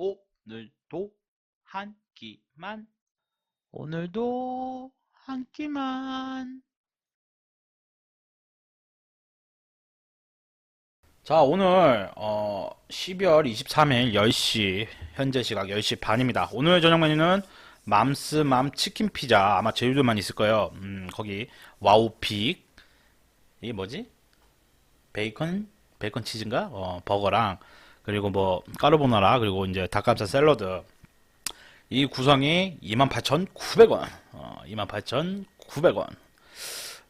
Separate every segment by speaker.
Speaker 1: 오늘도 한 끼만. 오늘도 한 끼만. 자, 오늘 어 12월 23일 10시 현재 시각 10시 반입니다. 오늘 저녁 메뉴는 맘스맘 치킨 피자 아마 제주도만 있을 거예요. 음, 거기 와우픽 이게 뭐지? 베이컨 베이컨 치즈인가? 어, 버거랑 그리고 뭐 까르보나라 그리고 이제 닭가슴살 샐러드 이 구성이 28,900원. 어, 28,900원.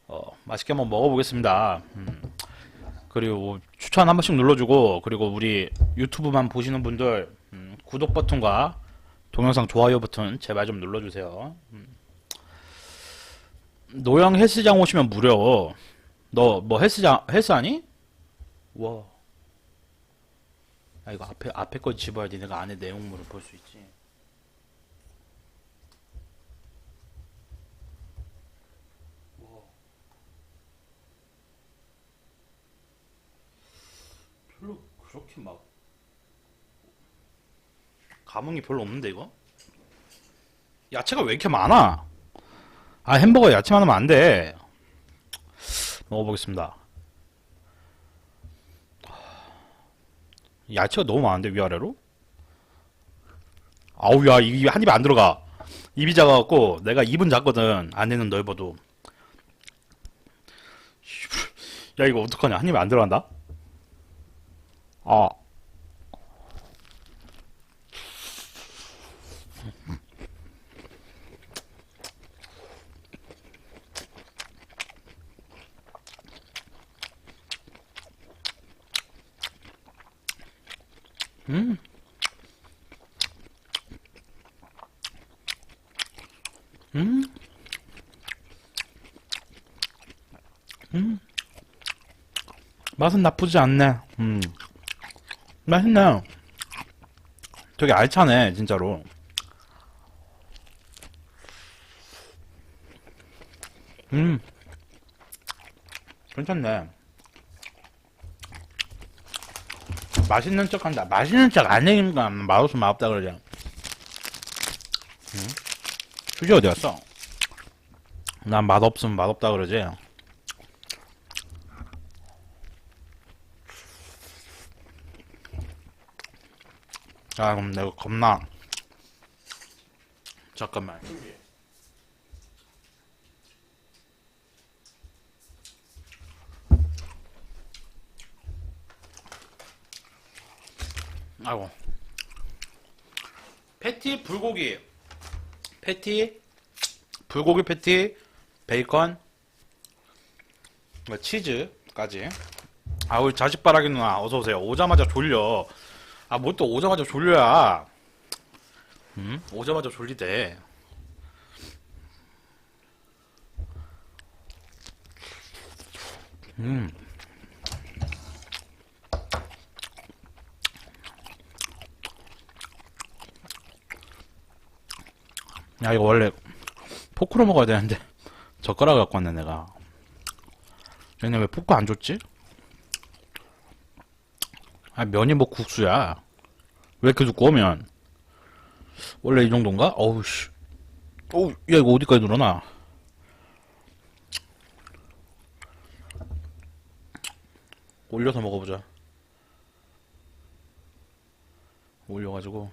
Speaker 1: 어, 맛있게 한번 먹어보겠습니다. 음. 그리고 추천 한 번씩 눌러주고 그리고 우리 유튜브만 보시는 분들 음, 구독 버튼과 동영상 좋아요 버튼 제발 좀 눌러주세요. 음. 노영 헬스장 오시면 무료. 너 뭐 헬스장 헬스 하니? 와. 아 이거 앞에 앞에 거 집어야지 내가 안에 내용물을 볼 수 있지. 별로 그렇게 막 감흥이 별로 없는데 이거? 야채가 왜 이렇게 많아? 아 햄버거 야채 많으면 안 돼. 먹어보겠습니다. 야채가 너무 많은데 위아래로? 아우 야 이게 한 입에 안 들어가. 입이 작아갖고 내가 입은 작거든. 안에는 넓어도. 야 이거 어떡하냐? 한 입에 안 들어간다? 아. 음. 음. 음. 맛은 나쁘지 않네. 음. 맛있네. 되게 알차네, 진짜로. 음. 괜찮네. 맛있는 척 한다. 맛있는 척 안 해니까 맛없으면 맛없다 그러지. 응? 휴지 어디 갔어? 난 맛없으면 맛없다 그러지. 아, 그럼 내가 겁나. 잠깐만. 아이고. 패티 불고기. 패티 불고기 패티 베이컨 뭐 치즈까지. 아 우리 자식바라기 누나 어서 오세요. 오자마자 졸려. 아 뭐 또 오자마자 졸려야. 음? 오자마자 졸리대. 음. 야 이거 원래 포크로 먹어야 되는데 젓가락 갖고 왔네 내가 얘네 왜 포크 안 줬지? 아 면이 뭐 국수야. 왜 이렇게 두꺼워 면? 원래 이 정도인가? 어우 씨. 어우 야 이거 어디까지 늘어나? 올려서 먹어보자. 올려가지고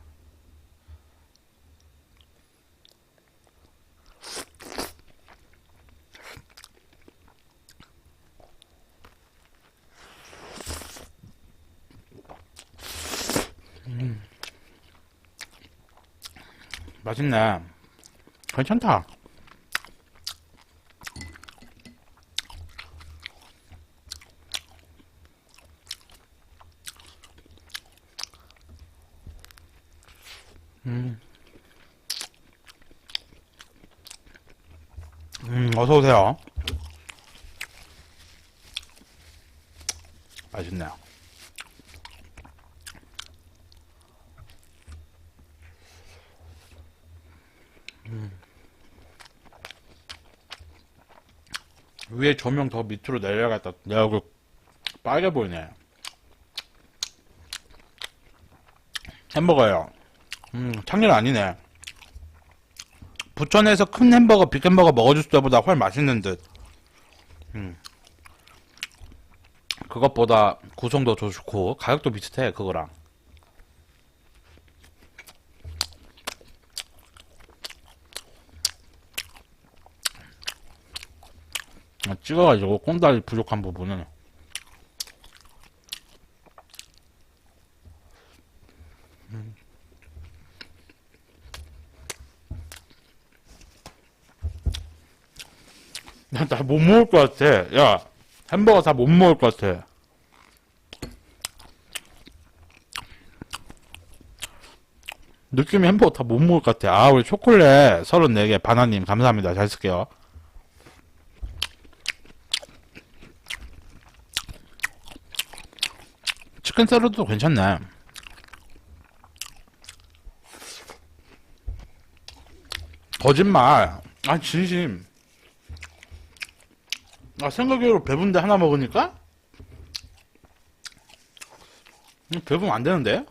Speaker 1: 맛있네. 괜찮다. 음. 음, 어서 오세요. 맛있네요. 위에 조명 더 밑으로 내려갔다. 내 얼굴 빨개 보이네. 햄버거예요. 음, 창렬 아니네. 부천에서 큰 햄버거, 빅햄버거 먹어줄 때보다 훨 맛있는 듯. 음. 그것보다 구성도 더 좋고, 가격도 비슷해, 그거랑. 찍어가지고 꼰다리 부족한 부분은 나못 먹을 것 같아. 야, 햄버거 다 못 먹을 것 같아. 느낌이 햄버거 다 못 먹을 것 같아. 아, 우리 초콜릿 34개 바나님 감사합니다. 잘 쓸게요. 치킨 샐러드도 괜찮네. 거짓말. 아, 진심. 아, 생각외로 배분데 하나 먹으니까? 음, 배분 안 되는데?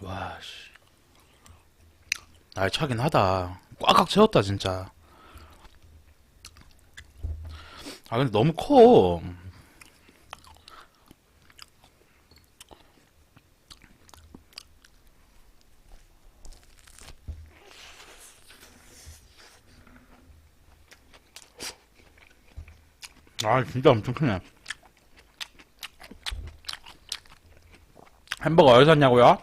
Speaker 1: 와, 씨. 날 차긴 하다. 꽉꽉 채웠다, 진짜. 아, 근데 너무 커. 아, 진짜 엄청 크네. 햄버거 어디서 샀냐고요?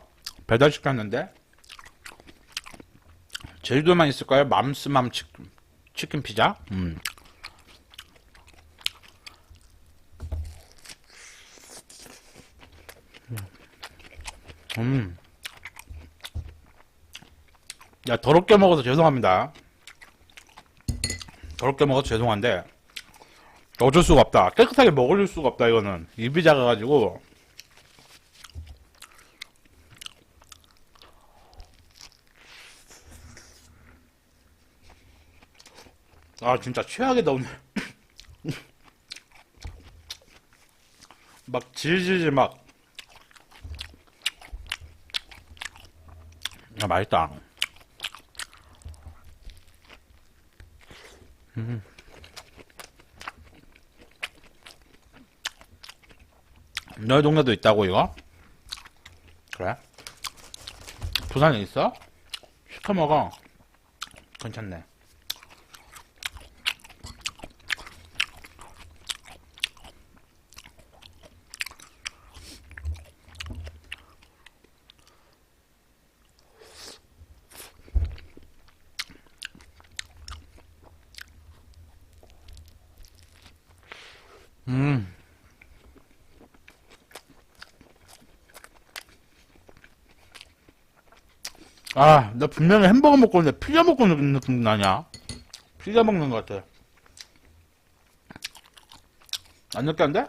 Speaker 1: 배달 시켰는데? 제주도만 있을까요? 맘스맘 치킨, 피자? 음. 음. 야, 더럽게 먹어서 죄송합니다. 더럽게 먹어서 죄송한데, 어쩔 수가 없다. 깨끗하게 먹을 수가 없다, 이거는. 입이 작아가지고. 아, 진짜 최악이다, 오늘. 막 질질질 막. 아, 맛있다. 너희 동네도 있다고 이거? 그래? 부산에 있어? 시켜 먹어. 괜찮네. 아, 나 분명히 햄버거 먹고 있는데 피자 먹고 있는 느낌 나냐? 피자 먹는 것 같아. 안 느끼한데?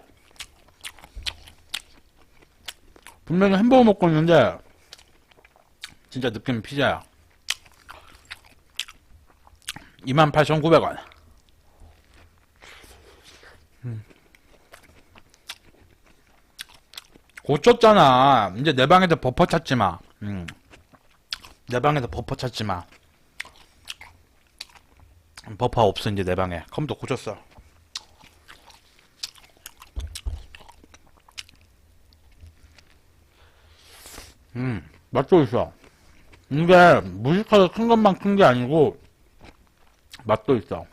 Speaker 1: 분명히 햄버거 먹고 있는데 진짜 느낌은 피자야. 28,900원. 고쳤잖아. 이제 내 방에서 버퍼 찾지 마. 음. 내 방에서 버퍼 찾지 마. 버퍼 없어 이제 내 방에. 컴퓨터 고쳤어. 음, 맛도 있어. 이게 무식하게 큰 것만 큰 게 아니고 맛도 있어.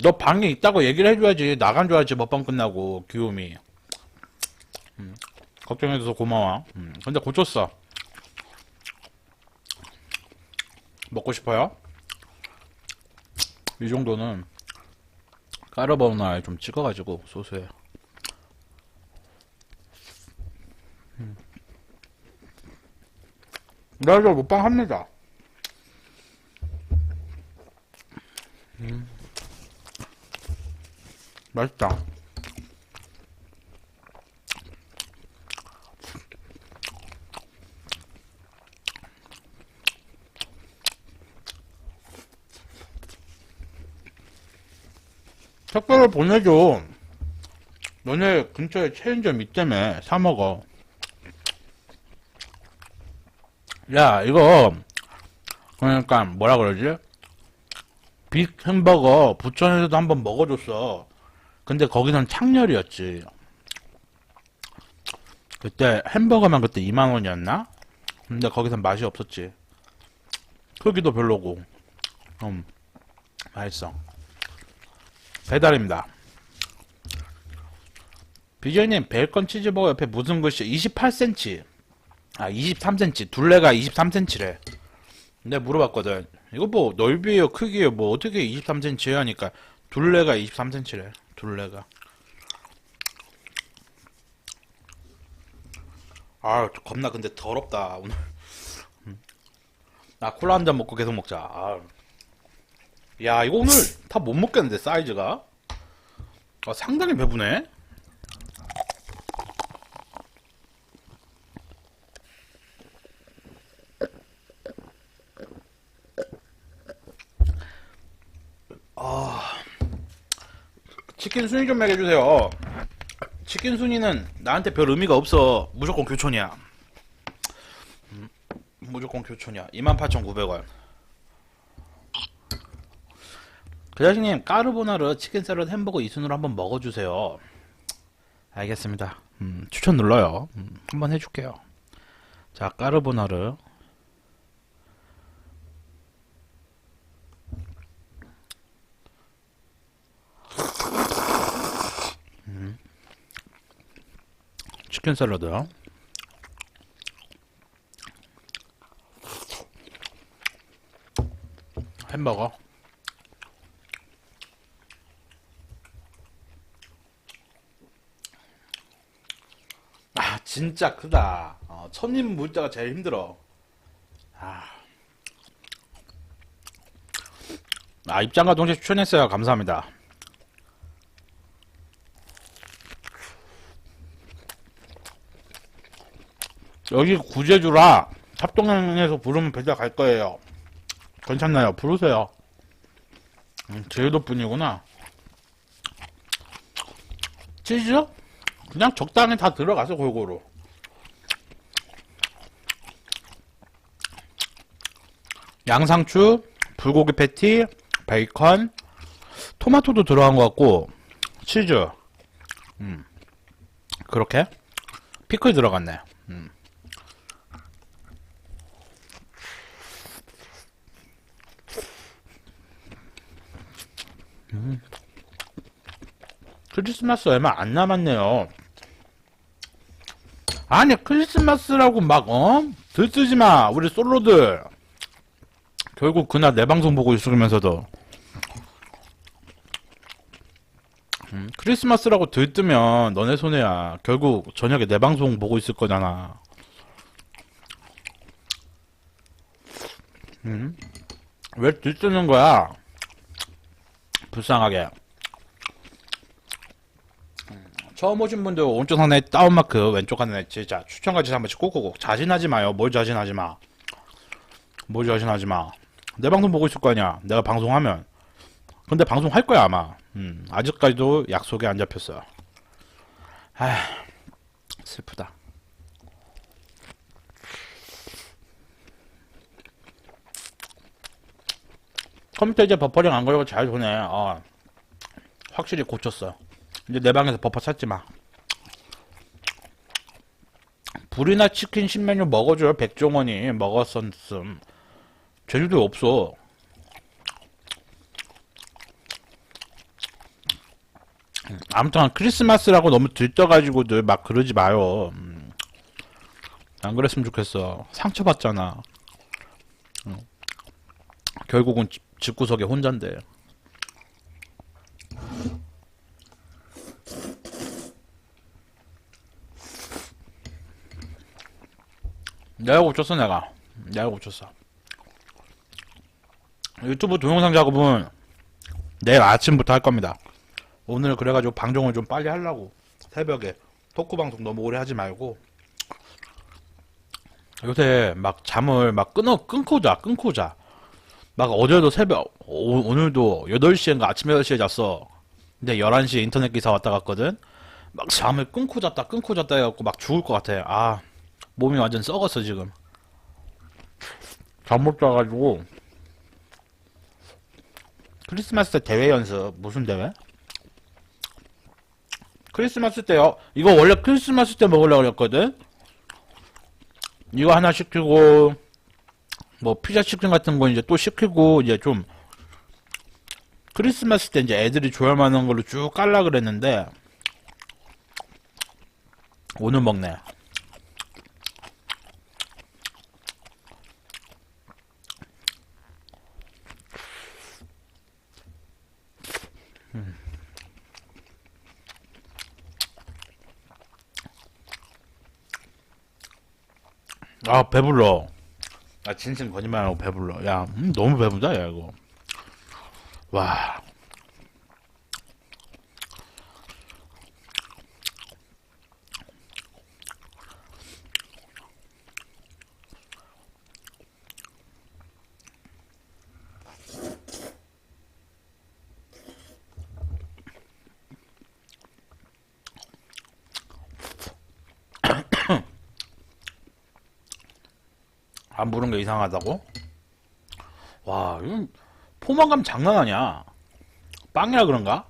Speaker 1: 너 방에 있다고 얘기를 해줘야지. 나간 줄 알지, 먹방 끝나고, 귀요미. 음, 걱정해줘서 고마워. 음, 근데 고쳤어. 먹고 싶어요? 이 정도는 까르보나라에 좀 찍어가지고, 소스에. 음. 나 이거 먹방 합니다. 맛있다. 택배를 보내줘. 너네 근처에 체인점 있다며. 사먹어. 야, 이거, 그러니까, 뭐라 그러지? 빅 햄버거 부천에서도 한번 먹어줬어. 근데 거기선 창렬이었지. 그때 햄버거만 그때 2만원이었나? 근데 거기선 맛이 없었지. 크기도 별로고. 음, 맛있어. 배달입니다. 비저님, 베이컨 치즈버거 옆에 무슨 글씨? 28cm. 아, 23cm. 둘레가 23cm래. 내가 물어봤거든. 이거 뭐, 넓이에요, 크기에요, 뭐, 어떻게 23cm예요? 하니까, 둘레가 23cm래. 둘레가. 아, 겁나 근데 더럽다, 오늘. 음. 아, 콜라 한 잔 먹고 계속 먹자. 아. 야, 이거 오늘 다 못 먹겠는데, 사이즈가? 아, 상당히 배부네? 치킨 순위 좀 매겨주세요. 치킨 순위는 나한테 별 의미가 없어. 무조건 교촌이야. 음, 무조건 교촌이야. 28,900원. 그자식님 까르보나르 치킨 샐러드 햄버거 이 순으로 한번 먹어주세요. 알겠습니다. 음, 추천 눌러요. 음, 한번 해줄게요. 자 까르보나르 치킨 샐러드 햄버거. 아 진짜 크다. 어, 첫입 물 때가 제일 힘들어. 아, 아 입장과 동시에 추천했어요. 감사합니다 여기 구제주라 합동행에서 부르면 배달 갈 거예요. 괜찮나요? 부르세요. 음, 제주도 분이구나. 치즈? 그냥 적당히 다 들어가서 골고루. 양상추, 불고기 패티, 베이컨, 토마토도 들어간 것 같고, 치즈. 음. 그렇게? 피클 들어갔네. 음. 크리스마스 얼마 안 남았네요. 아니 크리스마스라고 막 어? 들쓰지 마 우리 솔로들. 결국 그날 내 방송 보고 있으면서도 음, 크리스마스라고 들뜨면 너네 손해야. 결국 저녁에 내 방송 보고 있을 거잖아. 음? 왜 들뜨는 거야? 불쌍하게. 처음 오신 분들 오른쪽 상단에 다운마크 왼쪽 하단에 진짜 추천까지 한 번씩 꼭꼭 자신하지 마요. 뭘 자신하지 마뭘 자신하지 마내 방송 보고 있을 거 아니야. 내가 방송하면. 근데 방송할 거야 아마. 음, 아직까지도 약속이 안 잡혔어요. 아 슬프다 컴퓨터 이제 버퍼링 안 걸리고 잘 도네 아, 확실히 고쳤어 이제 내 방에서 버퍼 찾지 마. 불이나 치킨 신메뉴 먹어줘요. 백종원이 먹었었음. 제주도에 없어. 아무튼 크리스마스라고 너무 들떠가지고들 막 그러지 마요. 음. 안 그랬으면 좋겠어. 상처받잖아. 응. 결국은 집, 집구석에 혼잔데. 내가 고쳤어 내가. 내가 고쳤어. 유튜브 동영상 작업은 내일 아침부터 할 겁니다. 오늘 그래가지고 방송을 좀 빨리 하려고 새벽에 토크 방송 너무 오래 하지 말고. 요새 막 잠을 막 끊어 끊고 자 끊고 자 막 어제도 새벽 오, 오늘도 8시인가 아침 8시에 잤어 근데 11시에 인터넷 기사 왔다 갔거든? 막 잠을 끊고 잤다, 끊고 잤다 해갖고 막 죽을 것 같아. 아, 몸이 완전 썩었어, 지금. 잠 못 자가지고. 크리스마스 때 대회 연습, 무슨 대회? 크리스마스 때요. 이거 원래 크리스마스 때 먹으려고 그랬거든? 이거 하나 시키고, 뭐, 피자 치킨 같은 거 이제 또 시키고, 이제 좀, 크리스마스 때 이제 애들이 좋아할 만한 걸로 쭉 깔라 그랬는데, 오늘 먹네. 음. 아, 배불러. 아, 진심 거짓말하고 배불러. 야, 음, 너무 배부르다, 야, 이거. 와. 안 부른 게 이상하다고? 와, 이건 포만감 장난 아니야. 빵이라 그런가?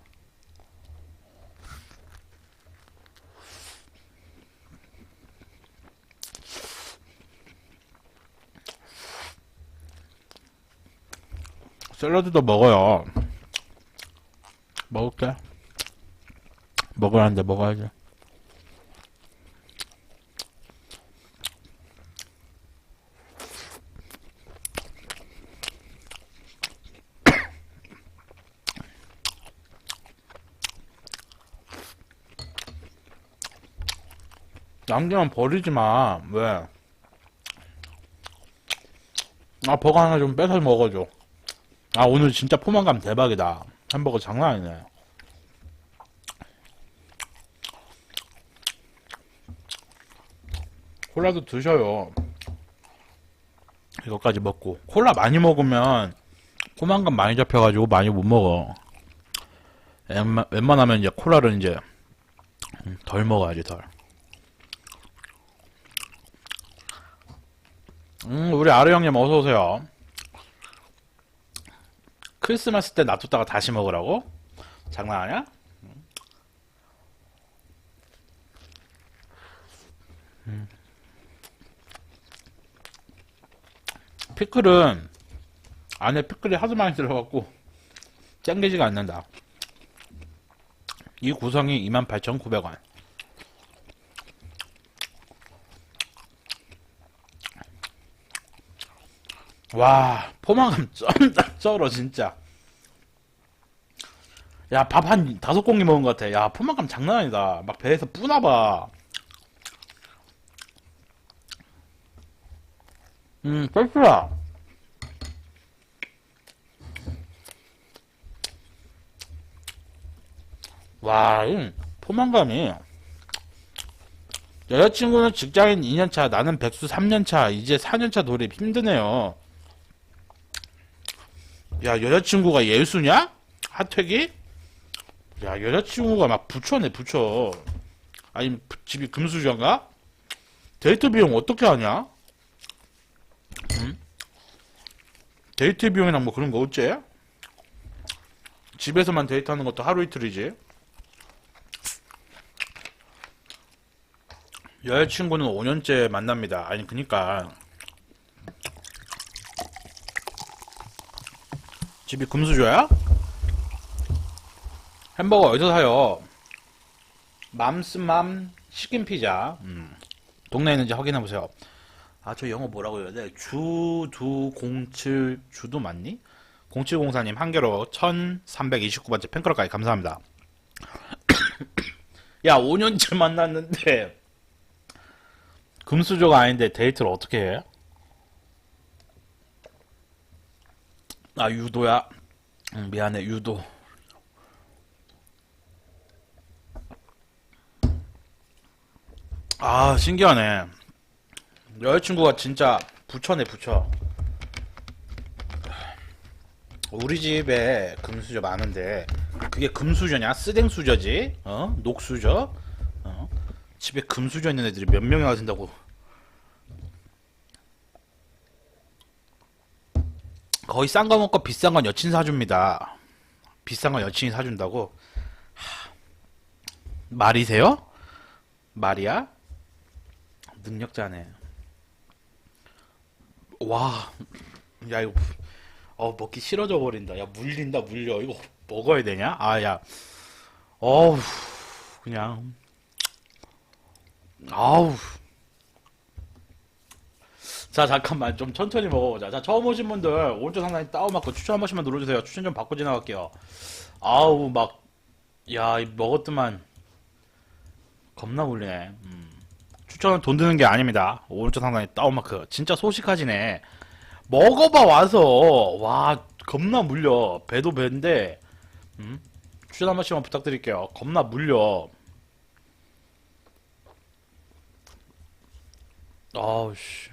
Speaker 1: 샐러드도 먹어요. 먹을게. 먹으라는데 먹어야지. 남기면 버리지 마. 왜? 아, 버거 하나 좀 뺏어 먹어줘. 아, 오늘 진짜 포만감 대박이다. 햄버거 장난 아니네. 콜라도 드셔요. 이거까지 먹고. 콜라 많이 먹으면 포만감 많이 잡혀가지고 많이 못 먹어. 웬만, 웬만하면 이제 콜라를 이제 음, 덜 먹어야지, 덜. 음, 우리 아르 형님 어서 오세요. 크리스마스 때 놔뒀다가 다시 먹으라고? 장난 아니야? 음. 피클은 안에 피클이 하도 많이 들어갖고 땡기지가 않는다. 이 구성이 28,900원. 와, 포만감 쩐다, 쩔어, 진짜. 야, 밥 한 다섯 공기 먹은 것 같아. 야, 포만감 장난 아니다. 막 배에서 뿌나봐. 음, 쩔더라. 와, 이 포만감이. 여자친구는 직장인 2년차, 나는 백수 3년차, 이제 4년차 돌입 힘드네요. 야, 여자친구가 예수냐? 핫택이? 야, 여자친구가 막 부처네, 부처. 아니, 부- 집이 금수저인가? 데이트 비용 어떻게 하냐? 응? 데이트 비용이랑 뭐 그런 거 어째? 집에서만 데이트하는 것도 하루 이틀이지. 여자친구는 5년째 만납니다. 아니, 그니까. 집이 금수저야? 햄버거 어디서 사요? 맘스맘 치킨 피자. 음. 동네에 있는지 확인해 보세요. 아, 저 영어 뭐라고 해야 돼? 주두07 주도 맞니? 0704님 한 개로 1329번째 팬클럽까지 감사합니다. 야, 5년째 만났는데 금수저가 아닌데 데이트를 어떻게 해? 아, 유도야. 응, 미안해, 유도. 아, 신기하네. 여자친구가 진짜 부처네, 부처. 우리 집에 금수저 많은데 그게 금수저냐? 쓰댕수저지? 어? 녹수저? 어? 집에 금수저 있는 애들이 몇 명이나 된다고 거의 싼 거 먹고 비싼 건 여친 사줍니다. 비싼 건 여친이 사준다고? 하, 말이세요? 말이야? 능력자네. 와, 야 이거 어 먹기 싫어져 버린다. 야 물린다 물려. 이거 먹어야 되냐? 아 야, 어우 그냥 아우. 자 잠깐만 좀 천천히 먹어보자. 자 처음 오신 분들 오른쪽 상단에 다운받고 추천 한 번씩만 눌러주세요. 추천 좀 받고 지나갈게요. 아우 막 야, 이 먹었더만 겁나 물리네. 음. 추천은 돈 드는 게 아닙니다. 오른쪽 상단에 다운마크. 진짜 소식하지네. 먹어봐 와서 와 겁나 물려. 배도 배인데 음? 추천 한 번씩만 부탁드릴게요. 겁나 물려. 아우 씨.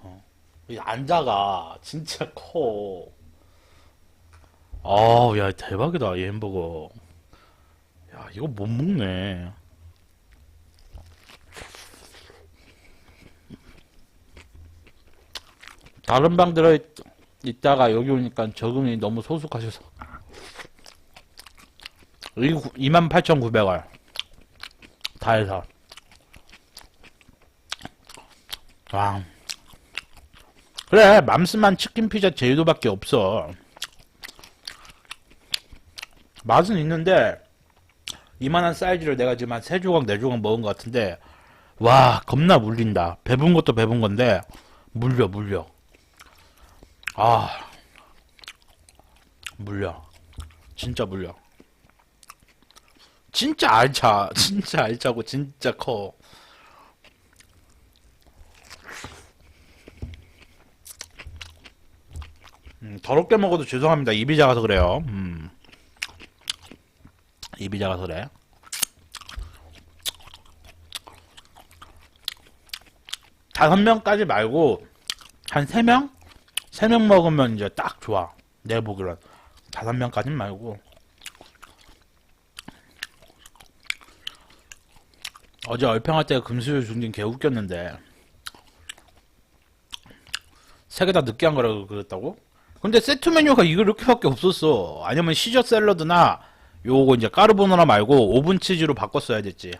Speaker 1: 어. 이 안자가 진짜 커. 아우 야 대박이다 이 햄버거. 야 이거 못 먹네. 다른 방 들어 있, 있다가 여기 오니까 적응이 너무 소숙하셔서. 이 28,900원. 다 해서. 와. 그래, 맘스만 치킨 피자 제주도밖에 없어. 맛은 있는데, 이만한 사이즈를 내가 지금 한 3조각, 4조각 먹은 것 같은데, 와, 겁나 물린다. 배분 것도 배분 건데, 물려, 물려. 아, 물려. 진짜 물려. 진짜 알차. 진짜 알차고 진짜 커. 음, 더럽게 먹어도 죄송합니다. 입이 작아서 그래요. 음. 입이 작아서 그래. 다섯 명까지 말고 한 세 명? 세 명 먹으면 이제 딱 좋아. 내 보기로는. 다섯 명까진 말고. 어제 얼평할 때 금수저 중딩 개 웃겼는데. 세 개 다 늦게 한 거라고 그랬다고? 근데 세트 메뉴가 이거 이렇게밖에 없었어. 아니면 시저 샐러드나 요거 이제 까르보나라 말고 오븐 치즈로 바꿨어야 됐지.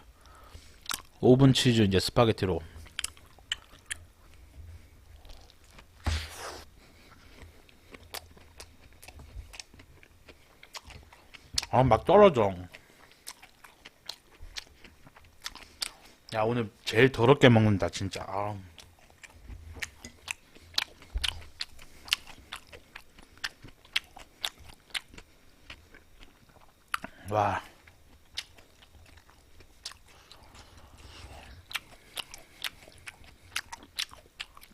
Speaker 1: 오븐 치즈 이제 스파게티로. 아, 막 떨어져. 야, 오늘 제일 더럽게 먹는다, 진짜. 아. 와.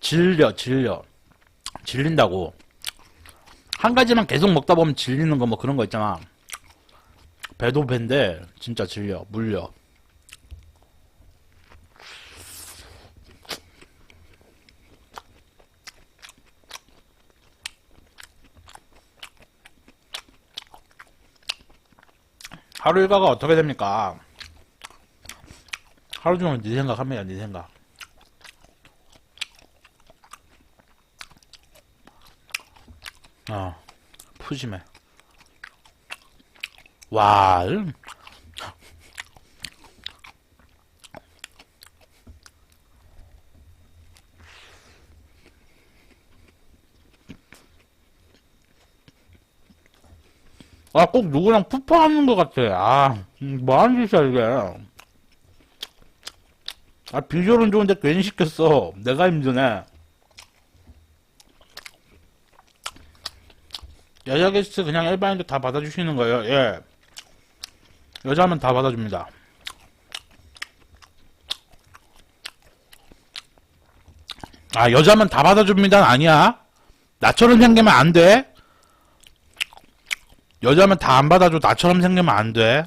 Speaker 1: 질려, 질려. 질린다고. 한 가지만 계속 먹다 보면 질리는 거 뭐 그런 거 있잖아. 배도 배인데 진짜 질려 물려 하루 일과가 어떻게 됩니까? 하루 종일 네 생각합니다 네 생각 어 푸짐해 와, 음. 아, 꼭 누구랑 푸파하는 것 같아. 아, 음, 뭐 하는 짓이야, 이게. 아, 비주얼은 좋은데 괜히 시켰어. 내가 힘드네. 여자 게스트 그냥 일반인도 다 받아주시는 거예요. 예. 여자면 다 받아줍니다. 아, 여자면 다 받아줍니다. 아니야. 나처럼 생기면 안 돼. 여자면 다 안 받아줘. 나처럼 생기면 안 돼.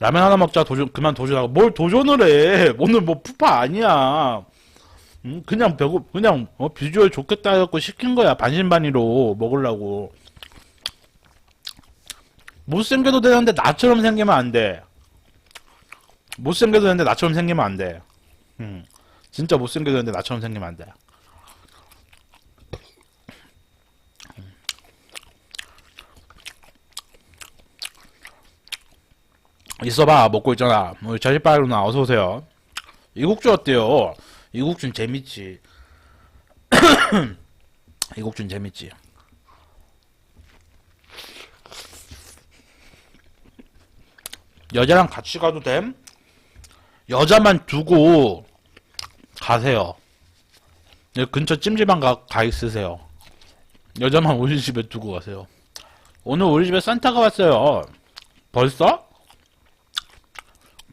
Speaker 1: 라면 하나 먹자. 도전, 그만 도전하고. 뭘 도전을 해. 오늘 뭐 푸파 아니야. 음, 그냥 배고 그냥 어, 비주얼 좋겠다 해갖고 시킨 거야 반신반의로 먹으려고 못생겨도 되는데 나처럼 생기면 안 돼 못생겨도 되는데 나처럼 생기면 안 돼 음, 진짜 못생겨도 되는데 나처럼 생기면 안 돼 있어봐 먹고 있잖아 우리 자식빠이 누나 어서오세요 이국주 어때요? 이국준 재밌지. 이국준 재밌지. 여자랑 같이 가도 됨? 여자만 두고 가세요. 근처 찜질방 가, 가 있으세요. 여자만 우리 집에 두고 가세요. 오늘 우리 집에 산타가 왔어요. 벌써?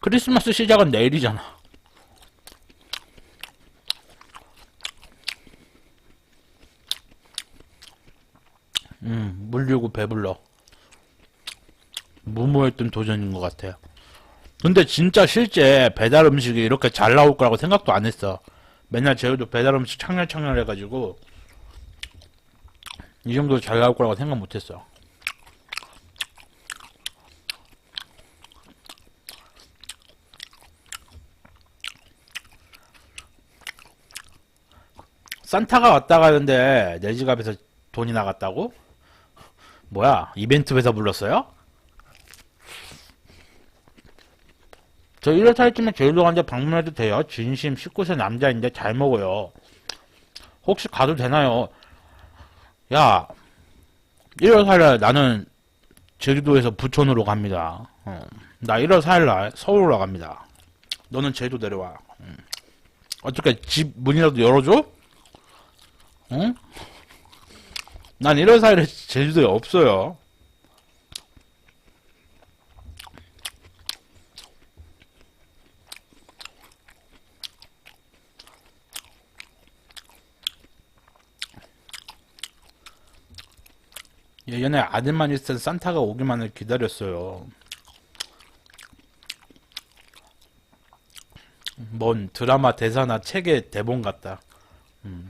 Speaker 1: 크리스마스 시작은 내일이잖아. 음, 물리고 배불러. 무모했던 도전인 것 같아요. 근데 진짜 실제 배달 음식이 이렇게 잘 나올 거라고 생각도 안 했어. 맨날 제주도 배달 음식 창렬창렬 해가지고, 이 정도 잘 나올 거라고 생각 못 했어. 산타가 왔다 가는데 내 지갑에서 돈이 나갔다고? 뭐야, 이벤트에서 불렀어요? 저 1월 4일쯤에 제주도 간데 방문해도 돼요? 진심 19세 남자인데 잘 먹어요. 혹시 가도 되나요? 야, 1월 4일날 나는 제주도에서 부천으로 갑니다. 어, 나 1월 4일날 서울로 갑니다. 너는 제주도 내려와. 음. 어떻게 집 문이라도 열어줘? 응? 난 1월 4일에 제주도에 없어요. 예전에 아들만 있을 땐 산타가 오기만을 기다렸어요. 뭔 드라마 대사나 책의 대본 같다. 음.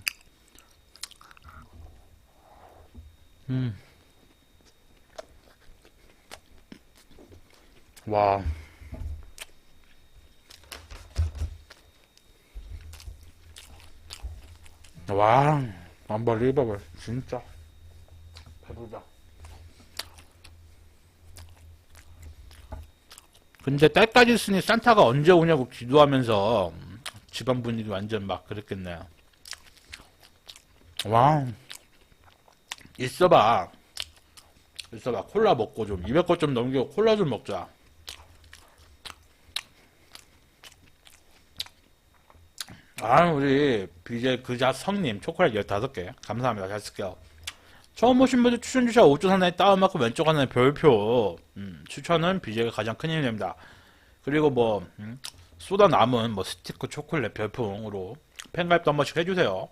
Speaker 1: 음. 와. 와. 안발리버블 진짜 배부르다. 근데 딸까지 있으니 산타가 언제 오냐고 기도하면서 집안 분위기 완전 막 그랬겠네요. 와. 있어봐. 있어봐. 콜라 먹고 좀 200거 좀 넘기고 콜라 좀 먹자. 아, 우리 BJ 그자 성님 초콜릿 15개. 감사합니다. 잘 쓸게요. 처음 오신 분들 추천 주셔 오쪽 하나에 다운받고 왼쪽 하나에 별표. 음, 추천은 BJ가 가장 큰 힘이 됩니다. 그리고 뭐 음, 쏟아 남은 뭐 스티커 초콜릿 별풍으로 팬가입도 한 번씩 해주세요.